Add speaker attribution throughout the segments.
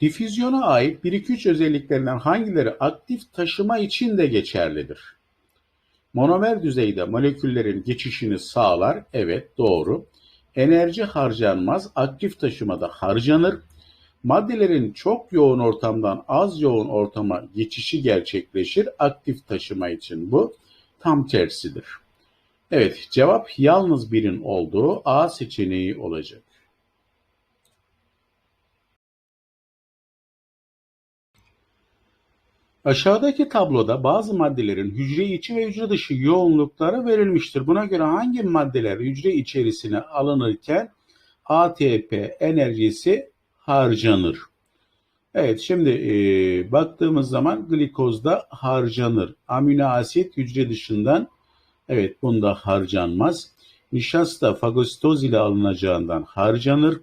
Speaker 1: Difüzyona ait 1-2-3 özelliklerinden hangileri aktif taşıma için de geçerlidir? Monomer düzeyde moleküllerin geçişini sağlar. Evet doğru. Enerji harcanmaz. Aktif taşımada harcanır. Maddelerin çok yoğun ortamdan az yoğun ortama geçişi gerçekleşir. Aktif taşıma için bu tam tersidir. Evet cevap yalnız birin olduğu A seçeneği olacak. Aşağıdaki tabloda bazı maddelerin hücre içi ve hücre dışı yoğunlukları verilmiştir. Buna göre hangi maddeler hücre içerisine alınırken ATP enerjisi harcanır? Evet şimdi e, baktığımız zaman glikozda harcanır. Amino asit hücre dışından evet bunda harcanmaz. Nişasta fagositoz ile alınacağından harcanır.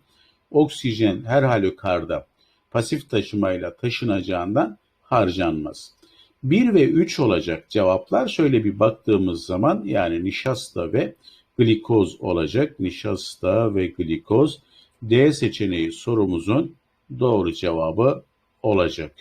Speaker 1: Oksijen her halükarda pasif taşımayla taşınacağından harcanmaz. 1 ve 3 olacak cevaplar şöyle bir baktığımız zaman yani nişasta ve glikoz olacak. Nişasta ve glikoz D seçeneği sorumuzun doğru cevabı olacak.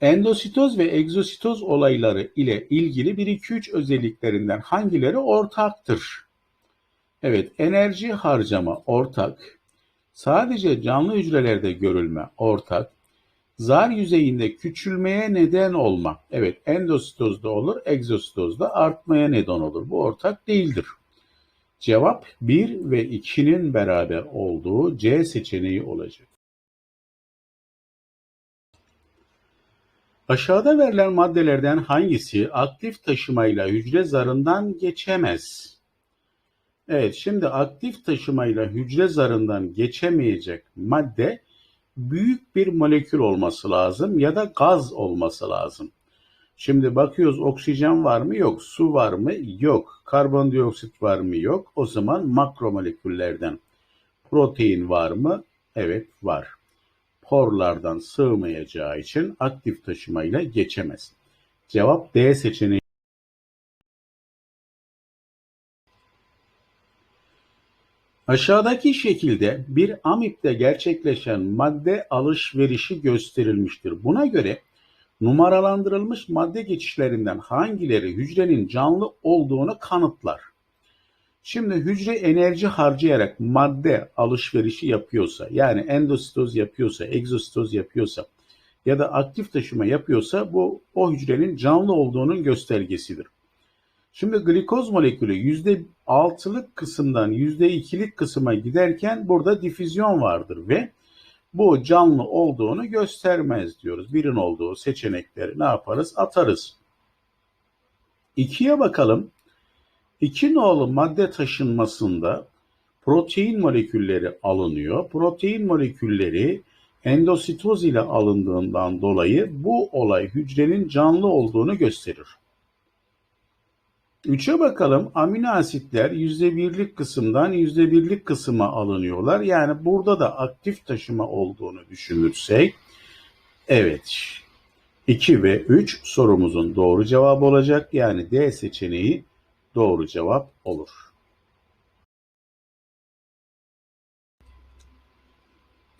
Speaker 1: Endositoz ve egzositoz olayları ile ilgili 1-2-3 özelliklerinden hangileri ortaktır? Evet, enerji harcama ortak, sadece canlı hücrelerde görülme ortak, zar yüzeyinde küçülmeye neden olma. Evet, endositozda olur, egzositozda artmaya neden olur. Bu ortak değildir. Cevap 1 ve 2'nin beraber olduğu C seçeneği olacak. Aşağıda verilen maddelerden hangisi aktif taşımayla hücre zarından geçemez? Evet, şimdi aktif taşımayla hücre zarından geçemeyecek madde büyük bir molekül olması lazım ya da gaz olması lazım. Şimdi bakıyoruz oksijen var mı? Yok. Su var mı? Yok. Karbondioksit var mı? Yok. O zaman makromoleküllerden protein var mı? Evet var. Porlardan sığmayacağı için aktif taşımayla geçemez. Cevap D seçeneği. Aşağıdaki şekilde bir amipte gerçekleşen madde alışverişi gösterilmiştir. Buna göre numaralandırılmış madde geçişlerinden hangileri hücrenin canlı olduğunu kanıtlar. Şimdi hücre enerji harcayarak madde alışverişi yapıyorsa, yani endositoz yapıyorsa, egzositoz yapıyorsa ya da aktif taşıma yapıyorsa bu o hücrenin canlı olduğunun göstergesidir. Şimdi glikoz molekülü %6'lık kısımdan %2'lik kısma giderken burada difüzyon vardır ve bu canlı olduğunu göstermez diyoruz. Birin olduğu seçenekleri ne yaparız? Atarız. İkiye bakalım. İki nolu madde taşınmasında protein molekülleri alınıyor. Protein molekülleri endositoz ile alındığından dolayı bu olay hücrenin canlı olduğunu gösterir. Üçe bakalım. Amino asitler %1'lik kısımdan %1'lik kısma alınıyorlar. Yani burada da aktif taşıma olduğunu düşünürsek evet 2 ve 3 sorumuzun doğru cevabı olacak. Yani D seçeneği doğru cevap olur.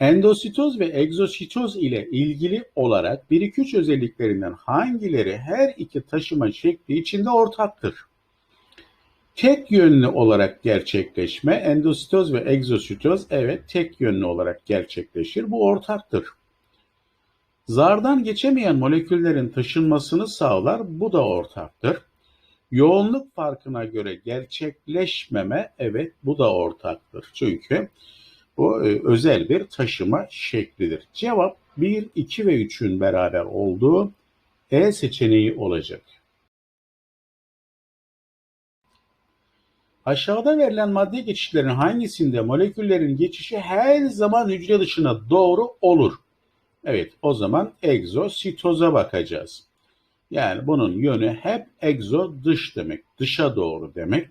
Speaker 1: Endositoz ve egzositoz ile ilgili olarak 1-2-3 özelliklerinden hangileri her iki taşıma şekli içinde ortaktır? Tek yönlü olarak gerçekleşme, endositoz ve egzositoz evet tek yönlü olarak gerçekleşir. Bu ortaktır. Zardan geçemeyen moleküllerin taşınmasını sağlar. Bu da ortaktır. Yoğunluk farkına göre gerçekleşmeme evet bu da ortaktır. Çünkü bu e, özel bir taşıma şeklidir. Cevap 1, 2 ve 3'ün beraber olduğu E seçeneği olacak. Aşağıda verilen madde geçişlerin hangisinde moleküllerin geçişi her zaman hücre dışına doğru olur? Evet o zaman egzositoza bakacağız. Yani bunun yönü hep egzo dış demek, dışa doğru demek.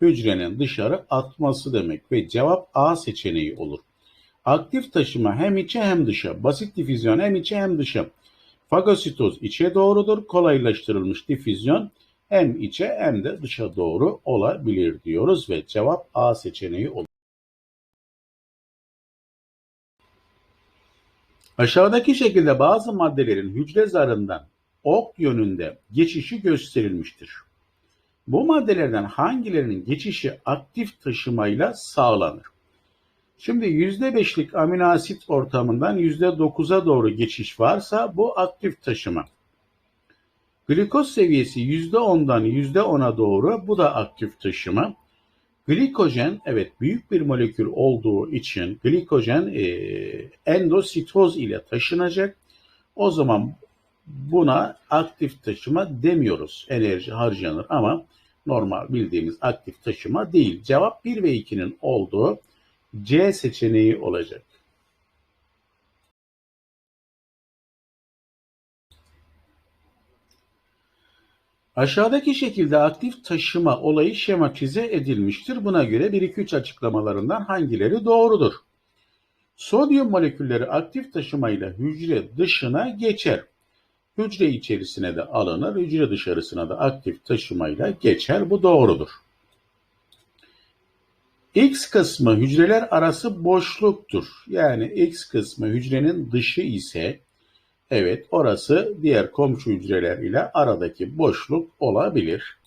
Speaker 1: Hücrenin dışarı atması demek ve cevap A seçeneği olur. Aktif taşıma hem içe hem dışa, basit difüzyon hem içe hem dışa. Fagositoz içe doğrudur, kolaylaştırılmış difüzyon hem içe hem de dışa doğru olabilir diyoruz ve cevap A seçeneği olur. Aşağıdaki şekilde bazı maddelerin hücre zarından ok yönünde geçişi gösterilmiştir. Bu maddelerden hangilerinin geçişi aktif taşımayla sağlanır? Şimdi %5'lik amino asit ortamından %9'a doğru geçiş varsa bu aktif taşıma. Glikoz seviyesi %10'dan %10'a doğru bu da aktif taşıma. Glikojen evet büyük bir molekül olduğu için glikojen e, endositoz ile taşınacak. O zaman buna aktif taşıma demiyoruz. Enerji harcanır ama normal bildiğimiz aktif taşıma değil. Cevap 1 ve 2'nin olduğu C seçeneği olacak. Aşağıdaki şekilde aktif taşıma olayı şematize edilmiştir. Buna göre 1-2-3 açıklamalarından hangileri doğrudur? Sodyum molekülleri aktif taşımayla hücre dışına geçer. Hücre içerisine de alınır, hücre dışarısına da aktif taşımayla geçer. Bu doğrudur. X kısmı hücreler arası boşluktur. Yani X kısmı hücrenin dışı ise evet orası diğer komşu hücreler ile aradaki boşluk olabilir.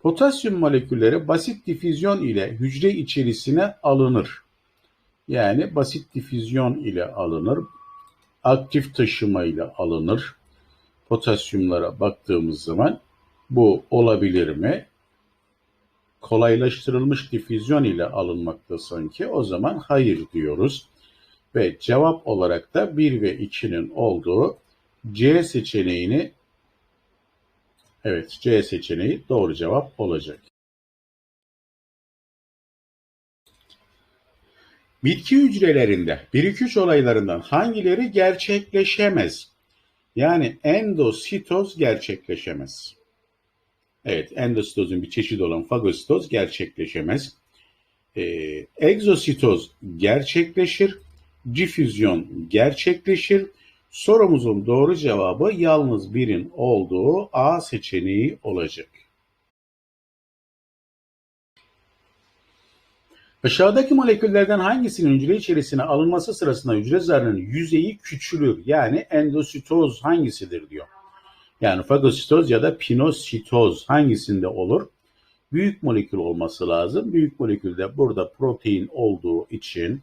Speaker 1: Potasyum molekülleri basit difüzyon ile hücre içerisine alınır. Yani basit difüzyon ile alınır. Aktif taşıma ile alınır. Potasyumlara baktığımız zaman bu olabilir mi? kolaylaştırılmış difüzyon ile alınmakta sanki o zaman hayır diyoruz. Ve cevap olarak da 1 ve 2'nin olduğu C seçeneğini evet C seçeneği doğru cevap olacak. Bitki hücrelerinde 1-2-3 olaylarından hangileri gerçekleşemez? Yani endositoz gerçekleşemez. Evet, endositozun bir çeşidi olan fagositoz gerçekleşemez. Ee, egzositoz gerçekleşir, difüzyon gerçekleşir. Sorumuzun doğru cevabı yalnız birin olduğu A seçeneği olacak. Aşağıdaki moleküllerden hangisinin hücre içerisine alınması sırasında hücre zarının yüzeyi küçülür? Yani endositoz hangisidir diyor. Yani fagositoz ya da pinositoz hangisinde olur? Büyük molekül olması lazım. Büyük molekülde burada protein olduğu için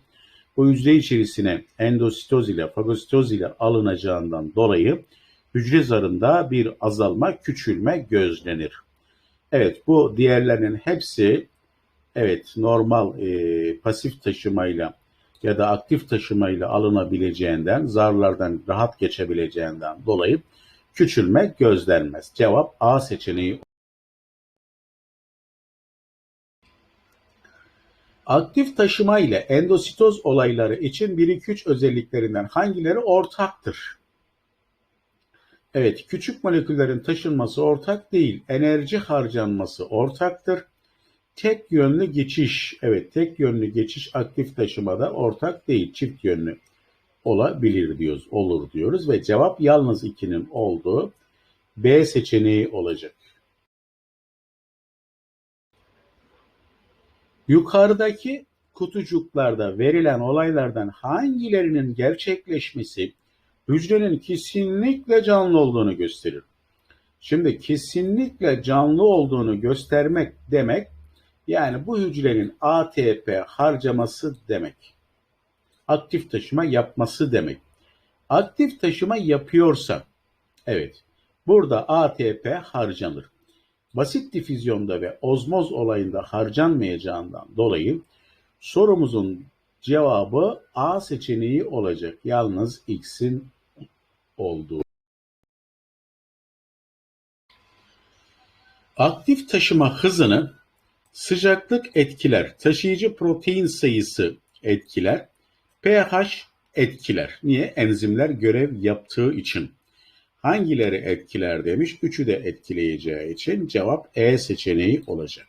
Speaker 1: bu hücre içerisine endositoz ile fagositoz ile alınacağından dolayı hücre zarında bir azalma, küçülme gözlenir. Evet bu diğerlerinin hepsi evet normal e, pasif taşımayla ya da aktif taşımayla alınabileceğinden, zarlardan rahat geçebileceğinden dolayı küçülme gözlenmez. Cevap A seçeneği. Aktif taşıma ile endositoz olayları için 1-2-3 özelliklerinden hangileri ortaktır? Evet, küçük moleküllerin taşınması ortak değil, enerji harcanması ortaktır. Tek yönlü geçiş, evet tek yönlü geçiş aktif taşımada ortak değil, çift yönlü olabilir diyoruz, olur diyoruz ve cevap yalnız 2'nin olduğu B seçeneği olacak. Yukarıdaki kutucuklarda verilen olaylardan hangilerinin gerçekleşmesi hücrenin kesinlikle canlı olduğunu gösterir. Şimdi kesinlikle canlı olduğunu göstermek demek yani bu hücrenin ATP harcaması demek aktif taşıma yapması demek. Aktif taşıma yapıyorsa, evet, burada ATP harcanır. Basit difüzyonda ve ozmoz olayında harcanmayacağından dolayı sorumuzun cevabı A seçeneği olacak. Yalnız X'in olduğu. Aktif taşıma hızını sıcaklık etkiler, taşıyıcı protein sayısı etkiler, pH etkiler. Niye? Enzimler görev yaptığı için. Hangileri etkiler demiş? Üçü de etkileyeceği için cevap E seçeneği olacak.